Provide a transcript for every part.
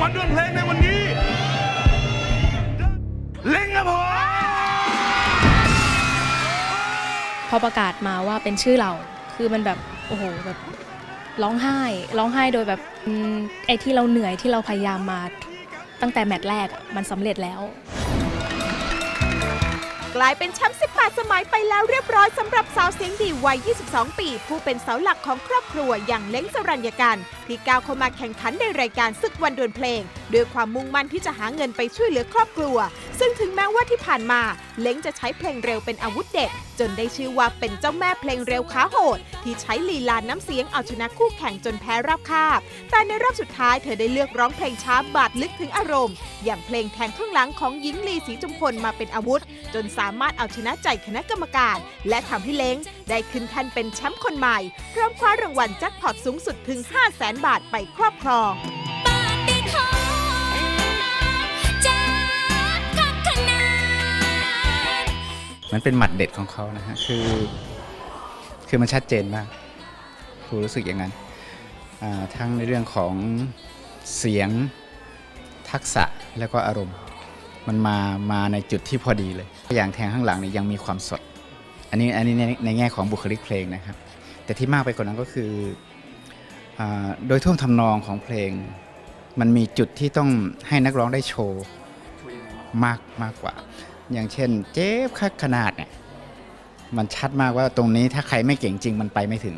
วัลด้วยเพลงในวันนี้ เล่งครับผมพอประกาศมาว่าเป็นชื่อเรา คือมันแบบ โอ้โห แบบร้องไห้ ร้องไห้โดยแบบไอ้ที่เราเหนื่อยที่เราพยายามมา ตั้งแต่แมตช์แรกมันสำเร็จแล้ว ลายเป็นแชมป์ 18 สมัยไปแล้วเรียบร้อยสำหรับสาวเสียงดีวัย 22 ปี ผู้เป็นเสาหลักของครอบครัวอย่างเล้งสรัญญาการที่ก้าวเข้ามาแข่งขันในรายการศึกวันดวลเพลง ด้วยความมุ่งมั่นที่จะหาเงินไปช่วยเหลือครอบครัว ซึ่งถึงแม้ว่าที่ผ่านมา เล้งจะใช้เพลงเร็วเป็นอาวุธเด็ด จนได้ชื่อว่าเป็นเจ้าแม่เพลงเร็วขาโหด ที่ใช้ลีลาน้ำเสียงเอาชนะคู่แข่งจนแพ้ราบคาบ แต่ในรอบสุดท้ายเธอได้เลือกร้องเพลงช้าบาดลึกถึงอารมณ์ อย่างเพลงแทงข้างหลังของหญิงลีศรีจุมพลมาเป็นอาวุธ จนสามารถเอาชนะใจคณะกรรมการ และทำให้เล้งได้ขึ้นแท่นเป็นแชมป์คนใหม่พร้อมคว้ารางวัลแจ็คพอตสูงสุดถึง 5 0 0แสนบาทไปครอบครอง มันเป็นหมัดเด็ดของเขานะฮะคือ คือมันชัดเจนมากครูรู้สึกอย่างนั้นทั้งในเรื่องของเสียงทักษะแล้วก็อารมณ์ มันมามาในจุดที่พอดีเลย อย่างแทงข้างหลังนี่ยังมีความสด อันนี้อันนี้ในในแง่ของบุคลิกเพลงนะครับ แต่ที่มากไปกว่านั้นก็คืออโดยท่วงทำนองของเพลง มันมีจุดที่ต้องให้นักร้องได้โชว์มากมากกว่า อย่างเช่น เจ็บคักขนาดเนี่ยมันชัดมากว่าตรงนี้ถ้าใครไม่เก่งจริงมันไปไม่ถึง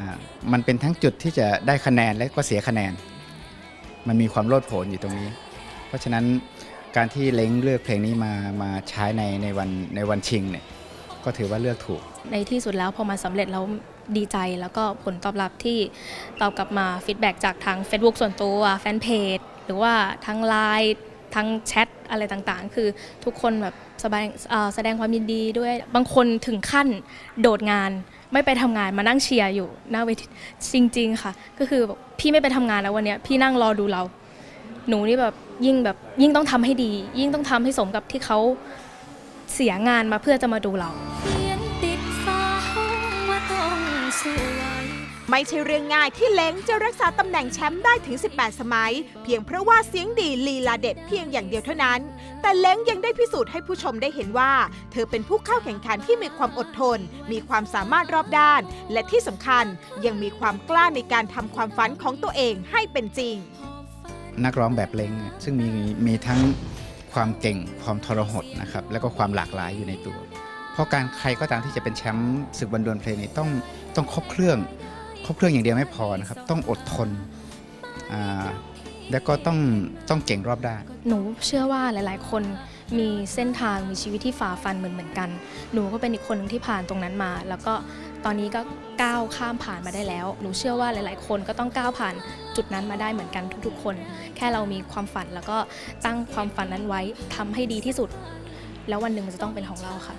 อ่ามันเป็นทั้งจุดที่จะได้คะแนนและก็เสียคะแนน มันมีความโลดโผนอยู่ตรงนี้ เพราะฉะนั้นการที่เล้งเลือกเพลงนี้มามาใช้ในในวันในวันชิงเนี่ยก็ถือว่าเลือกถูก ในที่สุดแล้วพอมันสำเร็จแล้วดีใจแล้วก็ผลตอบรับที่ตอบกลับมาฟีดแบ็จากทาง Facebook ส่วนตัวแฟนเพจหรือว่าทางไลน์ ทางแชทอะไรต่างๆ คือทุกคนแบบแสดงแสดงความยินดีด้วยบางคนถึงขั้นโดดงาน ไม่ไปทำงานมานั่งเชียร์อยู่หน้าเวทีจริง ๆ ค่ะ ก็คือพี่ไม่ไปทำงานแล้ววันนี้พี่นั่งรอดูเรา หนูนี่แบบยิ่งแบบยิ่งต้องทำให้ดี ยิ่งต้องทำให้สมกับที่เขาเสียงานมาเพื่อจะมาดูเราเขียนติดฟ้าว่าต้องสวย ไม่ใช่เรื่องง่ายที่เล้งจะรักษาตำแหน่งแชมป์ได้ถึง 18 สมัย เพียงเพราะว่าเสียงดีลีลาเด็ดเพียงอย่างเดียวเท่านั้น แต่เล้งยังได้พิสูจน์ให้ผู้ชมได้เห็นว่า เธอเป็นผู้เข้าแข่งขันที่มีความอดทน มีความสามารถรอบด้าน และที่สำคัญยังมีความกล้าในการทำความฝันของตัวเองให้เป็นจริง นักร้องแบบเล้งซึ่งมีมีทั้งความเก่งความทรหดนะครับแล้วก็ความหลากหลายอยู่ในตัว เพราะการใครก็ตามที่จะเป็นแชมป์ศึกบอลดวลเพลงนี้ต้องต้องครบเครื่อง ครบเครื่องอย่างเดียวไม่พอนะครับ ต้องอดทนแล้วก็ต้องต้องเก่งรอบด้าน หนูเชื่อว่าหลาย ๆ คนมีเส้นทางมีชีวิตที่ฝ่าฟันเหมือนเหมือนกัน หนูก็เป็นอีกคนหนึ่งที่ผ่านตรงนั้นมา แล้วก็ตอนนี้ก็ก้าวข้ามผ่านมาได้แล้ว หนูเชื่อว่าหลาย ๆ คนก็ต้องก้าวผ่านจุดนั้นมาได้เหมือนกันทุก ๆ คน แค่เรามีความฝันแล้วก็ตั้งความฝันนั้นไว้ทำให้ดีที่สุด แล้ววันหนึ่งมันจะต้องเป็นของเราค่ะ